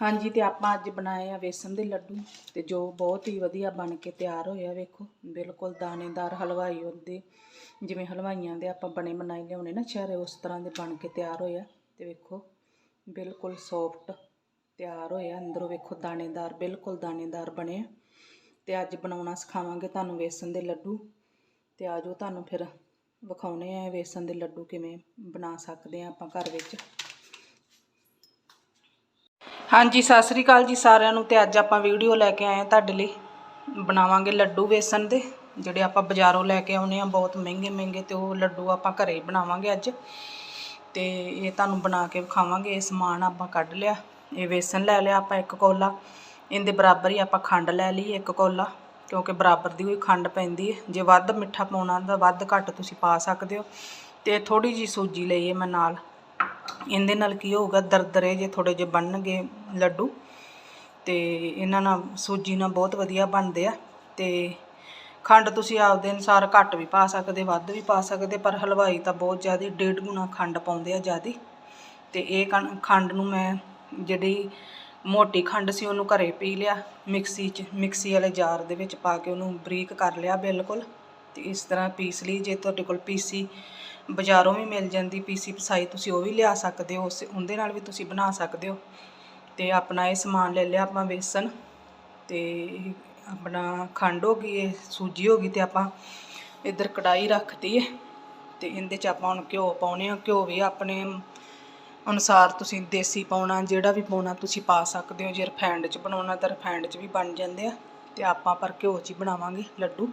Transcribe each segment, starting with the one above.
ਹਾਂਜੀ, ਤੇ ਆਪਾਂ ਅੱਜ ਬਣਾਏ ਆ ਵੇਸਣ ਦੇ ਲੱਡੂ ਤੇ ਜੋ ਬਹੁਤ ਹੀ ਵਧੀਆ ਬਣ ਕੇ ਤਿਆਰ ਹੋਇਆ ਵੇਖੋ। ਬਿਲਕੁਲ ਦਾਣੇਦਾਰ ਹਲਵਾਈ ਹੁੰਦੇ ਜਿਵੇਂ ਹਲਵਾਈਆਂ ਦੇ ਆਪਾਂ ਬਣੇ ਬਣਾਏ ਲਿਆਉਣੇ ਨਾ ਸ਼ਹਿਰੇ ਉਸ ਤਰ੍ਹਾਂ ਦੇ ਬਣ ਕੇ ਤਿਆਰ ਹੋਇਆ ਤੇ ਵੇਖੋ, ਬਿਲਕੁਲ ਸੌਫਟ ਤਿਆਰ ਹੋਇਆ ਅੰਦਰੋਂ ਵੇਖੋ ਦਾਣੇਦਾਰ, ਬਿਲਕੁਲ ਦਾਣੇਦਾਰ ਬਣੇ ਆ। ਤੇ ਅੱਜ ਬਣਾਉਣਾ ਸਿਖਾਵਾਂਗੇ ਤੁਹਾਨੂੰ ਵੇਸਣ ਦੇ ਲੱਡੂ। ਤੇ ਆਜੋ ਤੁਹਾਨੂੰ ਫਿਰ ਵਿਖਾਉਣੇ ਆ ਵੇਸਣ ਦੇ ਲੱਡੂ ਕਿਵੇਂ ਬਣਾ ਸਕਦੇ ਆ ਆਪਾਂ ਘਰ ਵਿੱਚ। ਹਾਂਜੀ, ਸਤਿ ਸ੍ਰੀ ਅਕਾਲ ਜੀ ਸਾਰਿਆਂ ਨੂੰ ਤੇ ਅੱਜ ਆਪਾਂ ਵੀਡੀਓ ਲੈ ਕੇ ਆਏ ਆ ਤੁਹਾਡੇ ਲਈ। ਬਣਾਵਾਂਗੇ ਲੱਡੂ ਵੇਸਣ ਦੇ, ਜਿਹੜੇ ਆਪਾਂ ਬਾਜ਼ਾਰੋਂ ਲੈ ਕੇ ਆਉਨੇ ਆ ਬਹੁਤ ਮਹਿੰਗੇ ਮਹਿੰਗੇ ਤੇ ਉਹ ਲੱਡੂ ਆਪਾਂ ਘਰੇ ਹੀ ਬਣਾਵਾਂਗੇ ਅੱਜ। ਤੇ ਇਹ ਤੁਹਾਨੂੰ ਬਣਾ ਕੇ ਵਿਖਾਵਾਂਗੇ, ਇਹ ਸਮਾਨ ਆਪਾਂ ਕੱਢ ਲਿਆ, ਇਹ ਵੇਸਣ ਲੈ ਲਿਆ ਆਪਾਂ ਇੱਕ ਕੋਲਾ। ਇਹਦੇ ਬਰਾਬਰ ਹੀ ਆਪਾਂ ਖੰਡ ਲੈ ਲਈ ਇੱਕ ਕੋਲਾ, ਕਿਉਂਕਿ ਬਰਾਬਰ ਦੀ ਹੋਈ ਖੰਡ ਪੈਂਦੀ ਹੈ। ਜੇ ਵੱਧ ਮਿੱਠਾ ਪਾਉਣਾ ਤਾਂ ਵੱਧ ਘੱਟ ਤੁਸੀਂ ਪਾ ਸਕਦੇ ਹੋ। ਤੇ ਥੋੜੀ ਜੀ ਸੂਜੀ ਲਈ ਹੈ ਮੈਂ ਨਾਲ। ਇਹਦੇ ਨਾਲ ਕੀ ਹੋਊਗਾ, ਦਰਦਰੇ ਜੇ ਥੋੜੇ ਜਿਹੇ ਬਣਨਗੇ ਲੱਡੂ ਤੇ ਇਹਨਾਂ ਨਾਲ ਸੂਜੀ ਨਾਲ ਬਹੁਤ ਵਧੀਆ ਬਣਦੇ ਆ ਤੇ ਖੰਡ ਤੁਸੀਂ ਆਪਦੇ ਅਨੁਸਾਰ ਘੱਟ ਵੀ ਪਾ ਸਕਦੇ, ਵੱਧ ਵੀ ਪਾ ਸਕਦੇ, ਪਰ ਹਲਵਾਈ ਤਾਂ ਬਹੁਤ ਜ਼ਿਆਦਾ ਡੇਢ ਗੁਣਾ ਖੰਡ ਪਾਉਂਦੇ ਆ ਜ਼ਿਆਦੀ ਤੇ ਇਹ ਖੰਡ ਨੂੰ ਮੈਂ ਜਿਹੜੀ ਮੋਟੀ ਖੰਡ ਸੀ ਉਹਨੂੰ ਘਰੇ ਪੀ ਲਿਆ, ਮਿਕਸੀ 'ਚ, ਮਿਕਸੀ ਵਾਲੇ ਜਾਰ ਦੇ ਵਿੱਚ ਪਾ ਕੇ ਉਹਨੂੰ ਬਰੀਕ ਕਰ ਲਿਆ ਬਿਲਕੁਲ ਤੇ ਇਸ ਤਰ੍ਹਾਂ ਪੀਸ ਲਈ, ਜੇ ਤੁਹਾਡੇ ਕੋਲ ਪੀਸੀ ਬਾਜ਼ਾਰੋਂ ਵੀ ਮਿਲ ਜਾਂਦੀ ਪੀਸੀ ਪਸਾਈ ਤੁਸੀਂ ਉਹ ਵੀ ਲਿਆ ਸਕਦੇ ਹੋ, ਉਸ ਉਹਦੇ ਨਾਲ ਵੀ ਤੁਸੀਂ ਬਣਾ ਸਕਦੇ ਹੋ। ਤੇ ਆਪਣਾ ਇਹ ਸਮਾਨ ਲੈ ਲਿਆ ਆਪਾਂ ਵੇਸਣ ਤੇ ਆਪਣਾ ਖੰਡ ਹੋ ਗਈ, ਇਹ ਸੂਜੀ ਹੋ ਗਈ ਤੇ ਆਪਾਂ ਇੱਧਰ ਕੜਾਈ ਰੱਖਤੀ ਹੈ ਤੇ ਇਹਦੇ ਚ ਆਪਾਂ ਹੁਣ ਘਿਓ ਪਾਉਣੇ ਆ, ਘਿਓ ਵੀ ਆਪਣੇ ਅਨੁਸਾਰ ਤੁਸੀਂ ਦੇਸੀ ਪਾਉਣਾ, ਜਿਹੜਾ ਵੀ ਪਾਉਣਾ ਤੁਸੀਂ ਪਾ ਸਕਦੇ ਹੋ, ਜੇ ਰਫੈਂਡ ਚ ਬਣਾਉਣਾ ਤਾਂ ਰਫੈਂਡ ਚ ਵੀ ਬਣ ਜਾਂਦੇ ਆ। ਤੇ ਆਪਾਂ ਪਰ ਘਿਓ ਚ ਹੀ ਬਣਾਵਾਂਗੇ ਲੱਡੂ।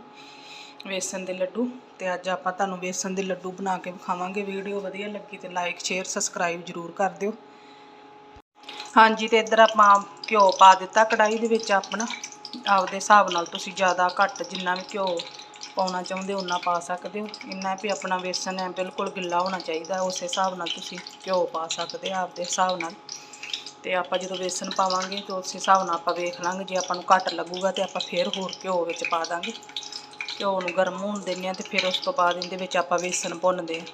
ਵੇਸਣ ਦੇ ਲੱਡੂ ਤੇ ਅੱਜ ਆਪਾਂ ਤੁਹਾਨੂੰ ਵੇਸਣ ਦੇ ਲੱਡੂ ਬਣਾ ਕੇ ਵਿਖਾਵਾਂਗੇ। ਵੀਡੀਓ ਵਧੀਆ ਲੱਗੀ ਤੇ ਲਾਈਕ ਸ਼ੇਅਰ ਸਬਸਕ੍ਰਾਈਬ ਜਰੂਰ ਕਰ ਦਿਓ। ਹਾਂਜੀ ਤੇ ਇੱਧਰ ਆਪਾਂ ਘਿਓ ਪਾ ਦਿੱਤਾ ਕੜਾਈ ਦੇ ਵਿੱਚ ਆਪਣਾ। ਆਪਦੇ ਹਿਸਾਬ ਨਾਲ ਤੁਸੀਂ ਜ਼ਿਆਦਾ ਘੱਟ ਜਿੰਨਾ ਵੀ ਘਿਓ ਪਾਉਣਾ ਚਾਹੁੰਦੇ ਹੋ ਉਨਾ ਪਾ ਸਕਦੇ ਹੋ। ਇੰਨਾ ਵੀ ਆਪਣਾ ਵੇਸਣ ਹੈ ਬਿਲਕੁਲ ਗਿੱਲਾ ਹੋਣਾ ਚਾਹੀਦਾ, ਉਸੇ ਹਿਸਾਬ ਨਾਲ ਤੁਸੀਂ ਘਿਓ ਪਾ ਸਕਦੇ ਆ ਆਪਦੇ ਹਿਸਾਬ ਨਾਲ। ਤੇ ਆਪਾਂ ਜਦੋਂ ਵੇਸਣ ਪਾਵਾਂਗੇ ਤਾਂ ਉਸੇ ਹਿਸਾਬ ਨਾਲ ਆਪਾਂ ਵੇਖ ਲਾਂਗੇ, ਜੇ ਆਪਾਂ ਨੂੰ ਘੱਟ ਲੱਗੂਗਾ ਤੇ ਆਪਾਂ ਫੇਰ ਹੋਰ ਘਿਓ ਵਿੱਚ ਪਾ ਦਾਂਗੇ। ਘਿਓ ਨੂੰ ਗਰਮ ਹੋਣ ਦਿੰਦੇ ਆ ਤੇ ਫਿਰ ਉਸ ਤੋਂ ਬਾਅਦ ਇਹਦੇ ਵਿੱਚ ਆਪਾਂ ਵੇਸਣ ਭੁੰਨਦੇ ਆ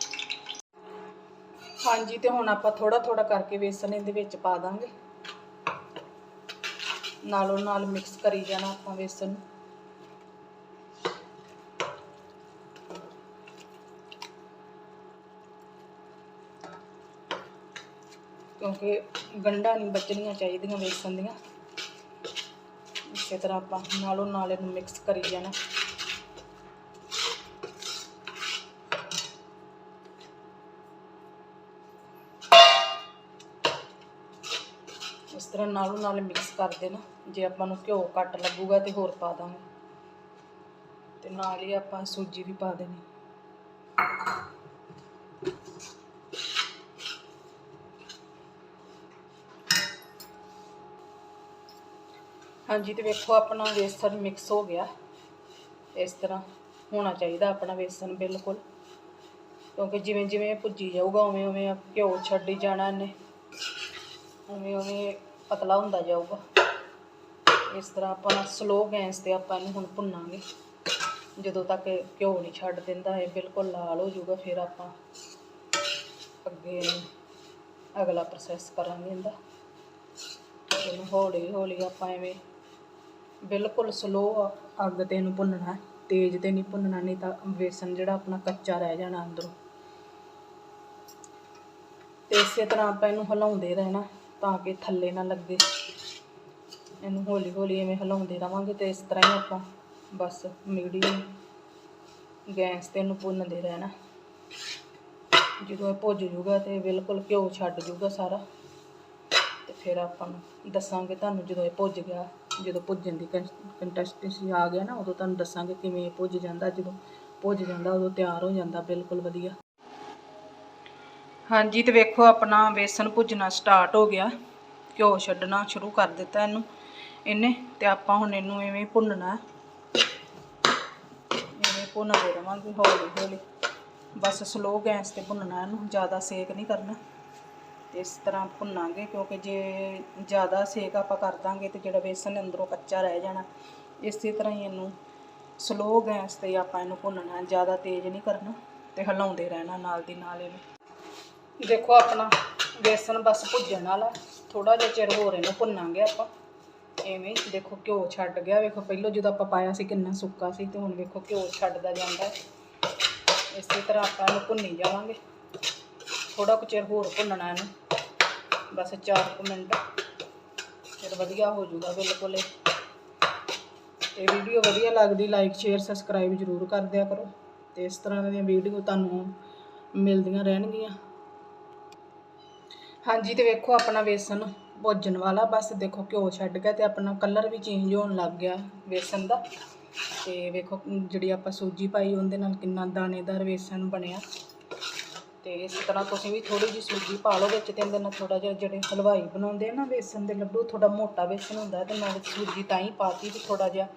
ਹਾਂਜੀ, ਤੇ ਹੁਣ ਆਪਾਂ ਥੋੜਾ ਥੋੜਾ ਕਰਕੇ ਵੇਸਣ ਇਹਦੇ ਵਿੱਚ ਪਾ ਦਾਂਗੇ। ਨਾਲੋਂ ਨਾਲ ਮਿਕਸ ਕਰੀ ਜਾਣਾ ਆਪਾਂ ਵੇਸਣ ਨੂੰ। ਕਿਉਂਕਿ ਗੰਢਾਂ ਨਹੀਂ ਬਚਣੀਆਂ ਚਾਹੀਦੀਆਂ ਵੇਸਣ ਦੀਆਂ। ਇਸੇ ਤਰ੍ਹਾਂ ਆਪਾਂ ਨਾਲੋਂ ਨਾਲ ਇਹਨੂੰ ਮਿਕਸ ਕਰੀ ਜਾਣਾ ਇਸ ਤਰ੍ਹਾਂ ਨਾਲੋਂ ਨਾਲ ਮਿਕਸ ਕਰ ਦੇਣਾ। ਜੇ ਆਪਾਂ ਨੂੰ ਘਿਓ ਘੱਟ ਲੱਗੂਗਾ ਤੇ ਹੋਰ ਪਾ ਦਾਂਗੇ। ਤੇ ਨਾਲ ਹੀ ਆਪਾਂ ਸੂਜੀ ਵੀ ਪਾ ਦੇਣੀ। ਹਾਂਜੀ, ਤੇ ਵੇਖੋ ਆਪਣਾ ਵੇਸਣ ਮਿਕਸ ਹੋ ਗਿਆ। ਇਸ ਤਰ੍ਹਾਂ ਹੋਣਾ ਚਾਹੀਦਾ ਆਪਣਾ ਵੇਸਣ ਬਿਲਕੁਲ। ਕਿਉਂਕਿ ਜਿਵੇਂ ਜਿਵੇਂ ਭੁੱਜੀ ਜਾਊਗਾ ਉਵੇਂ ਉਵੇਂ ਘਿਓ ਛੱਡੀ ਜਾਣਾ ਇਹਨੇ। ਉਵੇਂ ਉਵੇਂ ਪਤਲਾ ਹੁੰਦਾ ਜਾਊਗਾ। ਇਸ ਤਰ੍ਹਾਂ ਆਪਾਂ ਸਲੋ ਗੈਸ ਤੇ ਆਪਾਂ ਇਹਨੂੰ ਹੁਣ ਭੁੰਨਾਂਗੇ। ਜਦੋਂ ਤੱਕ ਘਿਓ ਨਹੀਂ ਛੱਡ ਦਿੰਦਾ, ਇਹ ਬਿਲਕੁਲ ਲਾਲ ਹੋ ਜਾਊਗਾ, ਫਿਰ ਆਪਾਂ ਅੱਗੇ ਅਗਲਾ ਪ੍ਰੋਸੈਸ ਕਰਾਂਗੇ ਇਹਦਾ। ਇਹਨੂੰ ਹੌਲੀ ਹੌਲੀ ਆਪਾਂ ਐਵੇਂ ਬਿਲਕੁਲ ਸਲੋ ਅੱਗ ਤੇ ਇਹਨੂੰ ਭੁੰਨਣਾ, ਤੇਜ਼ ਤੇ ਨਹੀਂ ਭੁੰਨਣਾ, ਨਹੀਂ ਤਾਂ ਬੇਸਨ ਜਿਹੜਾ ਆਪਣਾ ਕੱਚਾ ਰਹਿ ਜਾਣਾ ਅੰਦਰੋਂ। ਤੇ ਇਸੇ ਤਰ੍ਹਾਂ ਆਪਾਂ ਇਹਨੂੰ ਹਿਲਾਉਂਦੇ ਰਹਿਣਾ। ਤਾਂ ਕਿ ਥੱਲੇ ਨਾ ਲੱਗੇ। ਇਹਨੂੰ ਹੌਲੀ ਹੌਲੀ ਐਵੇਂ ਹਿਲਾਉਂਦੇ ਰਵਾਂਗੇ ਤੇ ਇਸ ਤਰ੍ਹਾਂ ਹੀ ਆਪਾਂ ਬਸ ਮੀਡੀਅਮ ਗੈਸ ਤੇ ਇਹਨੂੰ ਭੁੰਨਦੇ ਰਹਿਣਾ। ਜਦੋਂ ਇਹ ਭੁੱਜ ਜੂਗਾ ਤੇ ਬਿਲਕੁਲ ਘਿਓ ਛੱਡ ਜੂਗਾ ਸਾਰਾ, ਤੇ ਫਿਰ ਆਪਾਂ ਨੂੰ ਦੱਸਾਂਗੇ ਤੁਹਾਨੂੰ ਜਦੋਂ ਇਹ ਭੁੱਜ ਗਿਆ, ਜਦੋਂ ਭੁੱਜਣ ਦੀ ਕੰਟੈਸਟੈਂਸੀ ਆ ਗਿਆ ਨਾ, ਉਦੋਂ ਤੁਹਾਨੂੰ ਦੱਸਾਂਗੇ ਕਿਵੇਂ ਇਹ ਭੁੱਜ ਜਾਂਦਾ। ਜਦੋਂ ਭੁੱਜ ਜਾਂਦਾ, ਉਦੋਂ ਤਿਆਰ ਹੋ ਜਾਂਦਾ, ਬਿਲਕੁਲ ਵਧੀਆ। ਹਾਂਜੀ ਤੇ ਵੇਖੋ ਆਪਣਾ ਬੇਸਨ ਭੁੱਜਣਾ ਸਟਾਰਟ ਹੋ ਗਿਆ। ਘਿਓ ਛੱਡਣਾ ਸ਼ੁਰੂ ਕਰ ਦਿੱਤਾ ਇਹਨੂੰ। ਇਹਨੇ ਤੇ ਆਪਾਂ ਹੁਣ ਇਹਨੂੰ ਐਵੇਂ ਭੁੰਨਣਾ ਹੈ। ਐਵੇਂ ਭੁੰਨਦੇ ਰਵਾਂਗੇ ਹੌਲੀ ਹੌਲੀ। ਬਸ ਸਲੋ ਗੈਸ ਤੇ ਭੁੰਨਣਾ ਇਹਨੂੰ, ਜ਼ਿਆਦਾ ਸੇਕ ਨਹੀਂ ਕਰਨਾ। ਤੇ ਇਸ ਤਰ੍ਹਾਂ ਭੁੰਨਾਂਗੇ ਕਿਉਂਕਿ ਜੇ ਜ਼ਿਆਦਾ ਸੇਕ ਆਪਾਂ ਕਰ ਦਾਂਗੇ ਤੇ ਜਿਹੜਾ ਬੇਸਨ ਅੰਦਰੋਂ ਕੱਚਾ ਰਹਿ ਜਾਣਾ। ਇਸੇ ਤਰ੍ਹਾਂ ਹੀ ਇਹਨੂੰ ਸਲੋ ਗੈਸ ਤੇ ਆਪਾਂ ਇਹਨੂੰ ਭੁੰਨਣਾ ਜ਼ਿਆਦਾ ਤੇਜ਼ ਨਹੀਂ ਕਰਨਾ ਤੇ ਹਿਲਾਉਂਦੇ ਰਹਿਣਾ ਨਾਲ ਦੀ ਨਾਲ ਇਹਨੂੰ। ਦੇਖੋ ਆਪਣਾ ਬੇਸਨ ਬਸ ਭੁੱਜਣ ਵਾਲਾ ਥੋੜਾ ਜਿਹਾ ਚਿਰ ਹੋਰ ਇਹਨੂੰ ਭੁੰਨਾਂਗੇ ਆਪਾਂ। ਐਵੇਂ ਦੇਖੋ ਘਿਓ ਛੱਡ ਗਿਆ। ਵੇਖੋ ਪਹਿਲਾਂ ਜਦੋਂ ਆਪਾਂ ਪਾਇਆ ਸੀ ਕਿੰਨਾ ਸੁੱਕਾ ਸੀ ਤੇ ਹੁਣ ਵੇਖੋ ਘਿਓ ਛੱਡਦਾ ਜਾਂਦਾ ਹੈ। ਇਸੇ ਤਰ੍ਹਾਂ ਆਪਾਂ ਇਹਨੂੰ ਭੁੰਨੀ ਜਾਵਾਂਗੇ। ਥੋੜਾ ਕੁ ਚਿਰ ਹੋਰ ਭੁੰਨਣਾ ਇਹਨੂੰ। ਬਸ 4 ਮਿੰਟ। ਫਿਰ ਵਧੀਆ ਹੋ ਜਾਊਗਾ ਬਿਲਕੁਲ ਇਹ। ਇਹ ਵੀਡੀਓ ਵਧੀਆ ਲੱਗਦੀ ਲਾਈਕ ਸ਼ੇਅਰ ਸਬਸਕ੍ਰਾਈਬ ਜ਼ਰੂਰ ਕਰ ਦਿਆ ਕਰੋ। ਤੇ ਇਸ ਤਰ੍ਹਾਂ ਦੀਆਂ ਵੀਡੀਓ ਤੁਹਾਨੂੰ ਮਿਲਦੀਆਂ ਰਹਿਣਗੀਆਂ। ਹਾਂਜੀ ਤੇ ਵੇਖੋ ਆਪਣਾ ਵੇਸਣ ਭੁੱਜਣ ਵਾਲਾ, ਬਸ ਦੇਖੋ ਘਿਓ ਛੱਡ ਗਿਆ ਤੇ ਆਪਣਾ ਕਲਰ ਵੀ ਚੇਂਜ ਹੋਣ ਲੱਗ ਗਿਆ ਵੇਸਣ ਦਾ। ਤੇ ਵੇਖੋ ਜਿਹੜੀ ਆਪਾਂ ਸੂਜੀ ਪਾਈ ਉਹਦੇ ਨਾਲ ਕਿੰਨਾ ਦਾਣੇਦਾਰ ਵੇਸਣ ਬਣਿਆ। ਤੇ ਇਸ ਤਰ੍ਹਾਂ ਤੁਸੀਂ ਵੀ ਥੋੜੀ ਜਿਹੀ ਸੂਜੀ ਪਾ ਲਓ, ਵਿੱਚ ਤੇ ਇਹਦੇ ਨਾਲ ਥੋੜਾ ਜਿਹਾ ਜਿਹੜੇ ਹਲਵਾਈ ਬਣਾਉਂਦੇ ਆ ਨਾ ਵੇਸਣ ਦੇ ਲੱਡੂ ਥੋੜਾ ਮੋਟਾ ਵੇਸਣ ਹੁੰਦਾ ਤੇ ਨਾਲ ਸੂਜੀ ਤਾਂ ਹੀ ਪਾਤੀ ਵੀ ਥੋੜਾ ਜਿਹਾ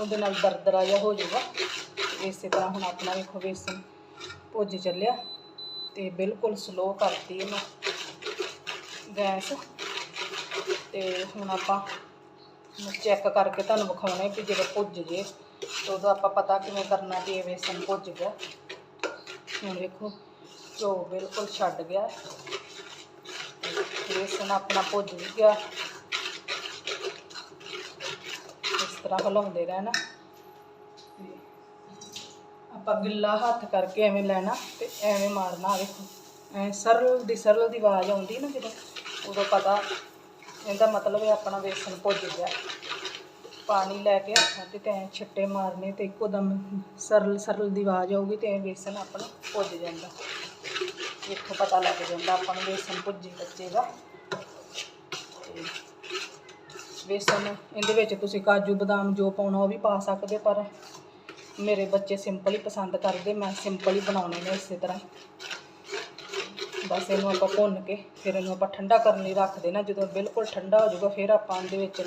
ਉਹਦੇ ਨਾਲ ਦਰਦਰਾ ਜਿਹਾ ਹੋ ਜਾਊਗਾ। ਇਸੇ ਤਰ੍ਹਾਂ ਹੁਣ ਆਪਣਾ ਵੇਖੋ ਵੇਸਣ ਭੁੱਜ ਚੱਲਿਆ ਤੇ ਬਿਲਕੁਲ ਸਲੋ ਕਰਤੀ ਇਹਨੂੰ। ਗੈਸ। ਤੇ ਹੁਣ ਆਪਾਂ ਚੈੱਕ ਕਰਕੇ ਤੁਹਾਨੂੰ ਵਿਖਾਉਣੇ ਵੀ ਜਦੋਂ ਭੁੱਜ ਜੇ, ਤੇ ਉਦੋਂ ਆਪਾਂ ਪਤਾ ਕਿਵੇਂ ਕਰਨਾ ਵੀ ਇਹ ਵੇਸਣ ਭੁੱਜ ਗਿਆ। ਹੁਣ ਵੇਖੋ ਘਿਓ ਬਿਲਕੁਲ ਛੱਡ ਗਿਆ। ਵੇਸਣ ਆਪਣਾ ਭੁੱਜ ਵੀ ਗਿਆ। ਇਸ ਤਰ੍ਹਾਂ ਹਿਲਾਉਂਦੇ ਰਹਿਣਾ। ਆਪਾਂ ਗਿੱਲਾ ਹੱਥ ਕਰਕੇ ਐਵੇਂ ਲੈਣਾ ਤੇ ਐਵੇਂ ਮਾਰਨਾ। ਵੇਖੋ ਐ ਸਰਲ ਦੀ ਸਰਲ ਦੀ ਆਵਾਜ਼ ਆਉਂਦੀ ਨਾ ਜਦੋਂ ਉਦੋਂ ਪਤਾ ਇਹਦਾ ਮਤਲਬ ਹੈ ਆਪਣਾ ਵੇਸਣ ਭੁੱਜ ਗਿਆ। ਪਾਣੀ ਲੈ ਕੇ ਹੱਥਾਂ ਤੇ ਤੇ ਛਿੱਟੇ ਮਾਰਨੇ ਤੇ ਇੱਕੋ ਦਮ ਸਰਲ ਸਰਲ ਦੀ ਆਵਾਜ਼ ਆਊਗੀ ਤੇ ਇਹ ਵੇਸਣ ਆਪਣਾ ਭੁੱਜ ਜਾਂਦਾ। ਇੱਥੋਂ ਪਤਾ ਲੱਗ ਜਾਂਦਾ ਆਪਾਂ ਨੂੰ ਵੇਸਣ ਭੁੱਜੇ ਕੱਚੇ ਦਾ। ਤੇ ਵੇਸਣ ਇਹਦੇ ਵਿੱਚ ਤੁਸੀਂ ਕਾਜੂ, ਬਦਾਮ ਜੋ ਪਾਉਣਾ ਉਹ ਵੀ ਪਾ ਸਕਦੇ, ਪਰ ਮੇਰੇ ਬੱਚੇ ਸਿੰਪਲ ਹੀ ਪਸੰਦ ਕਰਦੇ, ਮੈਂ ਸਿੰਪਲ ਹੀ ਬਣਾਉਣੇ ਨੇ ਇਸੇ ਤਰ੍ਹਾਂ। ਬਸ ਇਹਨੂੰ ਆਪਾਂ ਭੁੰਨ ਕੇ ਫਿਰ ਇਹਨੂੰ ਆਪਾਂ ਠੰਡਾ ਕਰਨ ਲਈ ਰੱਖ ਦੇਣਾ। ਜਦੋਂ ਬਿਲਕੁਲ ਠੰਡਾ ਹੋ ਜਾਊਗਾ, ਫਿਰ ਆਪਾਂ ਇਹਦੇ ਵਿੱਚ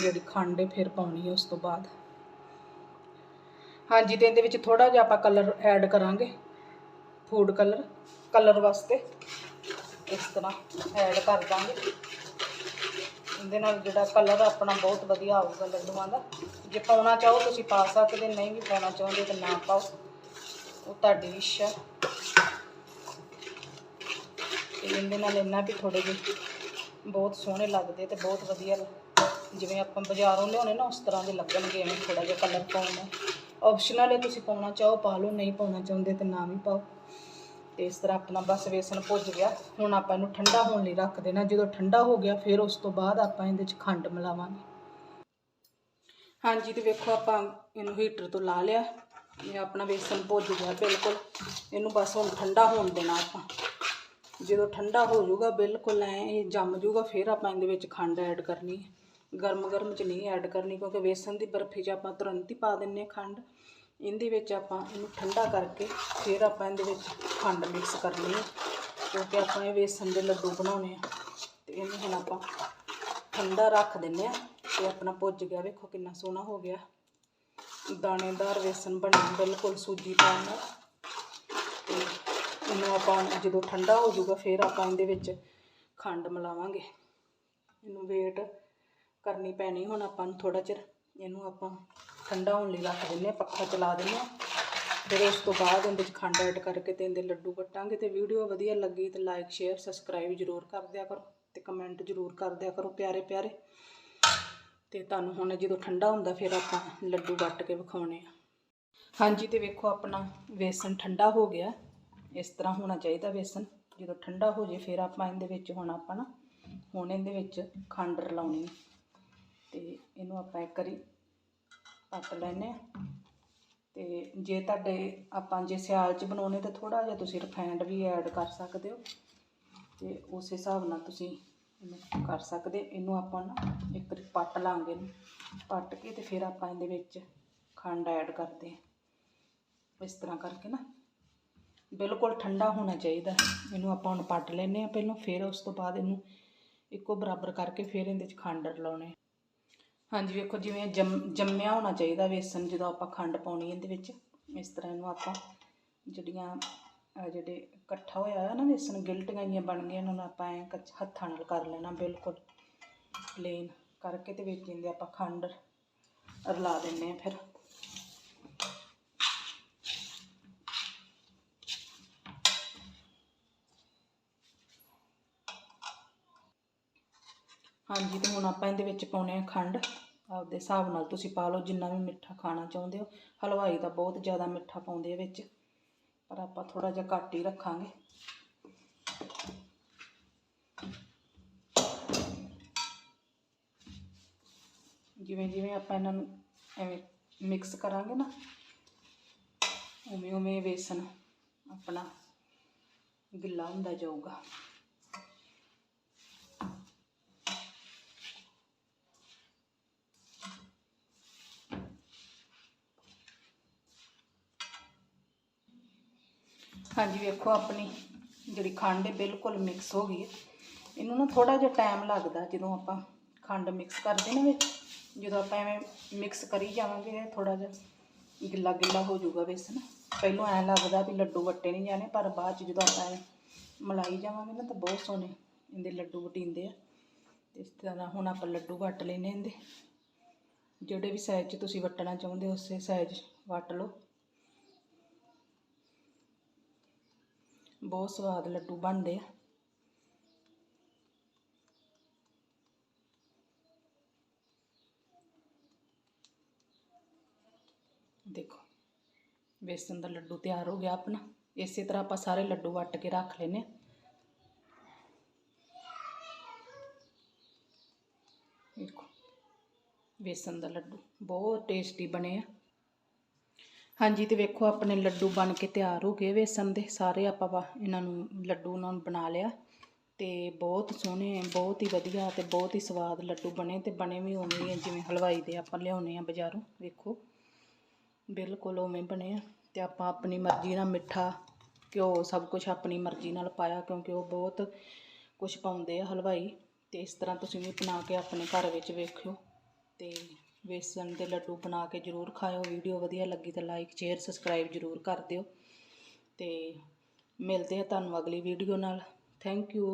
ਜਿਹੜੀ ਖੰਡ ਹੈ ਫਿਰ ਪਾਉਣੀ ਹੈ ਉਸ ਤੋਂ ਬਾਅਦ। ਹਾਂਜੀ, ਤੇ ਇਹਦੇ ਵਿੱਚ ਥੋੜਾ ਜਿਹਾ ਆਪਾਂ ਕਲਰ ਐਡ ਕਰਾਂਗੇ। ਫੂਡ ਕਲਰ ਕਲਰ ਵਾਸਤੇ ਇਸ ਤਰ੍ਹਾਂ ਐਡ ਕਰ ਦਾਂਗੇ। ਇਹਦੇ ਨਾਲ ਜਿਹੜਾ ਕਲਰ ਆਪਣਾ ਬਹੁਤ ਵਧੀਆ ਆਊਗਾ ਲੱਡੂਆਂ ਦਾ। ਜੇ ਪਾਉਣਾ ਚਾਹੋ, ਤੁਸੀਂ ਪਾ ਸਕਦੇ, ਨਹੀਂ ਵੀ ਪਾਉਣਾ ਚਾਹੁੰਦੇ ਤਾਂ ਨਾ ਪਾਓ। ਉਹ ਤੁਹਾਡੀ ਇੱਛਾ ਹੈ ਤੇ ਇਹਦੇ ਨਾਲ ਇੰਨਾ ਵੀ ਥੋੜੇ ਜਿਹੇ ਬਹੁਤ ਸੋਹਣੇ ਲੱਗਦੇ ਤੇ ਬਹੁਤ ਵਧੀਆ ਲ- ਜਿਵੇਂ ਆਪਾਂ ਬਾਜ਼ਾਰੋਂ ਲਿਆਉਣੇ ਨਾ ਉਸ ਤਰ੍ਹਾਂ ਦੇ ਲੱਗਣਗੇ ਐਵੇਂ ਥੋੜਾ ਜਿਹਾ ਕਲਰ ਪਾਉਣਾ ਆਪਸ਼ਨਲ ਹੈ ਤੁਸੀਂ ਪਾਉਣਾ ਚਾਹੋ, ਪਾ ਲਓ, ਨਹੀਂ ਪਾਉਣਾ ਚਾਹੁੰਦੇ ਤੇ ਨਾ ਵੀ ਪਾਓ। ਤੇ ਇਸ ਤਰ੍ਹਾਂ ਆਪਣਾ ਬਸ ਵੇਸਣ ਭੁੱਜ ਗਿਆ। ਹੁਣ ਆਪਾਂ ਇਹਨੂੰ ਠੰਡਾ ਹੋਣ ਲਈ ਰੱਖ ਦੇਣਾ। ਜਦੋਂ ਠੰਡਾ ਹੋ ਗਿਆ, ਫਿਰ ਉਸ ਤੋਂ ਬਾਅਦ ਆਪਾਂ ਇਹਦੇ 'ਚ ਖੰਡ ਮਿਲਾਵਾਂਗੇ। ਹਾਂਜੀ, ਤੇ ਵੇਖੋ ਆਪਾਂ ਇਹਨੂੰ ਹੀਟਰ ਤੋਂ ਲਾ ਲਿਆ। ਇਹ ਆਪਣਾ ਵੇਸਣ ਭੁੱਜ ਗਿਆ ਬਿਲਕੁਲ। ਇਹਨੂੰ ਬਸ ਹੁਣ ਠੰਡਾ ਹੋਣ ਦੇਣਾ ਆਪਾਂ। ਜਦੋਂ ਠੰਡਾ ਹੋ ਜਾਊਗਾ, ਬਿਲਕੁਲ ਐ ਇਹ ਜੰਮ ਜਾਊਗਾ, ਫਿਰ ਆਪਾਂ ਇਹਦੇ ਵਿੱਚ ਖੰਡ ਐਡ ਕਰਨੀ ਹੈ। ਗਰਮ ਗਰਮ ਚ ਨਹੀਂ ਐਡ ਕਰਨੀ, ਕਿਉਂਕਿ ਵੇਸਣ ਦੀ ਬਰਫੀ 'ਚ ਆਪਾਂ ਤੁਰੰਤ ਹੀ ਪਾ ਦਿੰਨੇ ਹਾਂ ਖੰਡ। ਇਹਦੇ ਵਿੱਚ ਆਪਾਂ ਇਹਨੂੰ ਠੰਡਾ ਕਰਕੇ ਫਿਰ ਆਪਾਂ ਇਹਦੇ ਵਿੱਚ ਖੰਡ ਮਿਕਸ ਕਰਨੀ ਹੈ, ਕਿਉਂਕਿ ਆਪਾਂ ਇਹ ਵੇਸਣ ਦੇ ਲੱਡੂ ਬਣਾਉਣੇ ਆ। ਤੇ ਇਹਨੂੰ ਹੁਣ ਆਪਾਂ ਠੰਡਾ ਰੱਖ ਦਿੰਨੇ ਆ ਤੇ ਆਪਣਾ ਭੁੱਜ ਗਿਆ। ਵੇਖੋ ਕਿੰਨਾ ਸੋਹਣਾ ਹੋ ਗਿਆ। ਦਾਣੇਦਾਰ ਵੇਸਣ ਬਣਿਆ ਬਿਲਕੁਲ ਸੂਜੀ ਪਾਉਣ ਨਾਲ। ਇਹਨੂੰ ਆਪਾਂ ਜਦੋਂ ਠੰਡਾ ਹੋ ਜਾਊਗਾ, ਫਿਰ ਆਪਾਂ ਇਹਦੇ ਵਿੱਚ ਖੰਡ ਮਿਲਾਵਾਂਗੇ। ਇਹਨੂੰ ਵੇਟ ਕਰਨੀ ਪੈਣੀ ਹੁਣ ਆਪਾਂ ਨੂੰ ਥੋੜਾ ਚਿਰ। ਇਹਨੂੰ ਆਪਾਂ ਠੰਡਾ ਹੋਣ ਲਈ ਰੱਖ ਦਿੰਨੇ ਆ ਪੱਖਾ ਚਲਾ ਦਿੰਨੇ ਆ ਫਿਰ ਉਸ ਤੋਂ ਬਾਅਦ ਇਹਦੇ ਵਿੱਚ ਖੰਡ ਐਡ ਕਰਕੇ ਤੇ ਇਹਦੇ ਲੱਡੂ ਕੱਟਾਂਗੇ ਤੇ ਵੀਡੀਓ ਵਧੀਆ ਲੱਗੀ ਤੇ ਲਾਈਕ ਸ਼ੇਅਰ ਸਬਸਕ੍ਰਾਈਬ ਜ਼ਰੂਰ ਕਰ ਦਿਆ ਕਰੋ ਤੇ ਕਮੈਂਟ ਜ਼ਰੂਰ ਕਰ ਦਿਆ ਕਰੋ ਪਿਆਰੇ ਪਿਆਰੇ। ਤੇ ਤੁਹਾਨੂੰ ਹੁਣ ਜਦੋਂ ਠੰਡਾ ਹੁੰਦਾ ਫਿਰ ਆਪਾਂ ਲੱਡੂ ਕੱਟ ਕੇ ਵਿਖਾਉਣੇ ਆ। ਹਾਂਜੀ ਤੇ ਵੇਖੋ ਆਪਣਾ ਵੇਸਣ ਠੰਡਾ ਹੋ ਗਿਆ। ਇਸ ਤਰ੍ਹਾਂ ਹੋਣਾ ਚਾਹੀਦਾ ਬੇਸਨ। ਜਦੋਂ ਠੰਡਾ ਹੋ ਜੇ, ਫਿਰ ਆਪਾਂ ਇਹਦੇ ਵਿੱਚ ਹੁਣ ਆਪਾਂ ਨਾ, ਹੁਣ ਇਹਦੇ ਵਿੱਚ ਖੰਡ ਰਲਾਉਣੀ ਹੈ ਤੇ ਇਹਨੂੰ ਆਪਾਂ ਇੱਕ ਵਾਰੀ ਪੱਟ ਲੈਨੇ ਆ। ਤੇ ਜੇ ਤੁਹਾਡੇ, ਆਪਾਂ ਜੇ ਸਿਆਲ 'ਚ ਬਣਾਉਣੇ ਤਾਂ ਥੋੜਾ ਜਿਹਾ ਤੁਸੀਂ ਰਿਫਾਈਂਡ ਵੀ ਐਡ ਕਰ ਸਕਦੇ ਹੋ। ਤੇ ਉਸ ਹਿਸਾਬ ਨਾਲ ਤੁਸੀਂ ਇਹਨੂੰ ਕਰ ਸਕਦੇ ਇਹਨੂੰ ਆਪਾਂ ਨਾ ਇੱਕ ਵਾਰੀ ਪੱਟ ਲਾਂਗੇ ਪੱਟ ਕੇ ਤੇ ਫਿਰ ਆਪਾਂ ਇਹਦੇ ਵਿੱਚ ਖੰਡ ਐਡ ਕਰਦੇ ਹਾਂ ਇਸ ਤਰ੍ਹਾਂ ਕਰਕੇ ਨਾ। ਬਿਲਕੁਲ ਠੰਡਾ ਹੋਣਾ ਚਾਹੀਦਾ। ਇਹਨੂੰ ਆਪਾਂ ਹੁਣ ਪੱਟ ਲੈਨੇ ਆ ਪਹਿਲਾਂ, ਫਿਰ ਉਸ ਤੋਂ ਬਾਅਦ ਇਹਨੂੰ ਇੱਕੋ ਬਰਾਬਰ ਕਰਕੇ ਫਿਰ ਇਹਦੇ ਵਿੱਚ ਖੰਡ ਰਲਾਉਣੇ ਹਾਂਜੀ, ਵੇਖੋ ਜਿਵੇਂ ਜੰਮ, ਜੰਮਿਆ ਹੋਣਾ ਚਾਹੀਦਾ ਵੇਸਣ, ਜਦੋਂ ਆਪਾਂ ਖੰਡ ਪਾਉਣੀ ਇਹਦੇ ਵਿੱਚ, ਇਸ ਤਰ੍ਹਾਂ ਇਹਨੂੰ ਆਪਾਂ ਜਿਹੜੀਆਂ ਜਿਹੜੇ ਇਕੱਠਾ ਹੋਇਆ ਹੈ ਨਾ ਵੇਸਣ, ਗਿਲਟੀਆਂ ਜਿਹੀਆਂ ਬਣ ਗਈਆਂ ਇਹਨਾਂ ਨੂੰ ਆਪਾਂ ਐਂ ਕੱਚ, ਹੱਥਾਂ ਨਾਲ ਕਰ ਲੈਣਾ ਬਿਲਕੁਲ ਪਲੇਨ ਕਰਕੇ ਤੇ ਵਿੱਚ ਇਹਦੇ ਆਪਾਂ ਖੰਡ ਰਲਾ ਦਿੰਨੇ ਆ ਫਿਰ। ਹਾਂਜੀ, ਤੇ ਹੁਣ ਆਪਾਂ ਇਹਦੇ ਵਿੱਚ ਪਾਉਣੇ ਆ ਖੰਡ। ਆਪਦੇ ਹਿਸਾਬ ਨਾਲ ਤੁਸੀਂ ਪਾ ਲਓ, ਜਿੰਨਾ ਵੀ ਮਿੱਠਾ ਖਾਣਾ ਚਾਹੁੰਦੇ ਹੋ। ਹਲਵਾਈ ਤਾਂ ਬਹੁਤ ਜ਼ਿਆਦਾ ਮਿੱਠਾ ਪਾਉਂਦੇ ਆ ਵਿੱਚ। ਪਰ ਆਪਾਂ ਥੋੜਾ ਜਿਹਾ ਘੱਟ ਹੀ ਰੱਖਾਂਗੇ। ਜਿਵੇਂ ਜਿਵੇਂ ਆਪਾਂ ਇਹਨਾਂ ਨੂੰ ਐਵੇਂ ਮਿਕਸ ਕਰਾਂਗੇ ਨਾ ਉਵੇਂ ਉਵੇਂ ਵੇਸਣ ਆਪਣਾ ਗਿੱਲਾ ਹੁੰਦਾ ਜਾਊਗਾ। ਹਾਂਜੀ, ਵੇਖੋ ਆਪਣੀ ਜਿਹੜੀ ਖੰਡ ਹੈ ਬਿਲਕੁਲ ਮਿਕਸ ਹੋ ਗਈ ਹੈ। ਇਹਨੂੰ ਨਾ ਥੋੜਾ ਜਿਹਾ ਟਾਈਮ ਲੱਗਦਾ ਜਦੋਂ ਆਪਾਂ ਖੰਡ ਮਿਕਸ ਕਰਦੇ ਨਾ ਵਿੱਚ। ਜਦੋਂ ਆਪਾਂ ਐਵੇਂ ਮਿਕਸ ਕਰੀ ਜਾਵਾਂਗੇ ਥੋੜਾ ਜਿਹਾ ਗਿੱਲਾ ਗਿੱਲਾ ਹੋ ਜਾਊਗਾ ਵੇਸਣ ਪਹਿਲਾਂ ਐਂ ਲੱਗਦਾ ਵੀ ਲੱਡੂ ਵੱਟੇ ਨਹੀਂ ਜਾਣੇ, ਪਰ ਬਾਅਦ ਚ ਜਦੋਂ ਆਪਾਂ ਐਂ ਮਲਾਈ ਜਾਵਾਂਗੇ ਨਾ ਤਾਂ ਬਹੁਤ ਸੋਹਣੇ ਇਹਦੇ ਲੱਡੂ ਵਟੀਂਦੇ ਆ। ਇਸ ਤਰ੍ਹਾਂ ਹੁਣ ਆਪਾਂ ਲੱਡੂ ਵੱਟ ਲੈਨੇ ਇਹਦੇ। ਜਿਹੜੇ ਵੀ ਸਾਈਜ਼ 'ਚ ਤੁਸੀਂ ਵੱਟਣਾ ਚਾਹੁੰਦੇ ਹੋ, ਉਸੇ ਸਾਈਜ਼ ਵੱਟ ਲਓ। ਬਹੁਤ ਸਵਾਦ ਲੱਡੂ ਬਣਦੇ ਆ ਦੇਖੋ ਬੇਸਨ ਦਾ ਲੱਡੂ ਤਿਆਰ ਹੋ ਗਿਆ ਆਪਣਾ ਇਸੇ ਤਰ੍ਹਾਂ ਆਪਾਂ ਸਾਰੇ ਲੱਡੂ ਵੱਟ ਕੇ ਰੱਖ ਲੈਨੇ ਆ ਦੇਖੋ ਬੇਸਨ ਦਾ ਲੱਡੂ ਬਹੁਤ ਟੇਸਟੀ ਬਣੇ ਆ ਹਾਂਜੀ ਤੇ ਵੇਖੋ ਆਪਣੇ ਲੱਡੂ ਬਣ ਕੇ ਤਿਆਰ ਹੋ ਗਏ। ਵੇਸਣ ਦੇ ਸਾਰੇ ਆਪਾਂ ਵਾ- ਇਹਨਾਂ ਨੂੰ ਲੱਡੂ ਉਹਨਾਂ ਨੂੰ ਬਣਾ ਲਿਆ ਤੇ ਬਹੁਤ ਸੋਹਣੇ, ਬਹੁਤ ਹੀ ਵਧੀਆ ਤੇ ਬਹੁਤ ਹੀ ਸਵਾਦ ਲੱਡੂ ਬਣੇ ਤੇ ਬਣੇ ਵੀ ਉਵੇਂ ਜਿਵੇਂ ਹਲਵਾਈ ਦੇ ਆਪਾਂ ਲਿਆਉਨੇ ਆ ਬਾਜ਼ਾਰੋਂ, ਵੇਖੋ। ਬਿਲਕੁਲ ਉਵੇਂ ਬਣੇ ਆ ਤੇ ਆਪਾਂ ਆਪਣੀ ਮਰਜ਼ੀ ਨਾਲ ਮਿੱਠਾ, ਘਿਓ ਸਭ ਕੁਝ ਆਪਣੀ ਮਰਜ਼ੀ ਨਾਲ ਪਾਇਆ ਕਿਉਂਕਿ ਉਹ ਬਹੁਤ ਕੁਝ ਪਾਉਂਦੇ ਆ ਹਲਵਾਈ ਤੇ ਇਸ ਤਰ੍ਹਾਂ ਤੁਸੀਂ ਵੀ ਬਣਾ ਕੇ ਆਪਣੇ ਘਰ ਵਿੱਚ ਵੇਖਿਓ ਤੇ ਬੇਸਣ ਦੇ ਲੱਡੂ ਬਣਾ ਕੇ ਜ਼ਰੂਰ ਖਾਇਓ। ਵੀਡੀਓ ਵਧੀਆ ਲੱਗੀ ਤਾਂ ਲਾਈਕ ਸ਼ੇਅਰ ਸਬਸਕ੍ਰਾਈਬ ਜ਼ਰੂਰ ਕਰ ਦਿਓ। ਅਤੇ ਮਿਲਦੇ ਆ ਤੁਹਾਨੂੰ ਅਗਲੀ ਵੀਡੀਓ ਨਾਲ। Thank you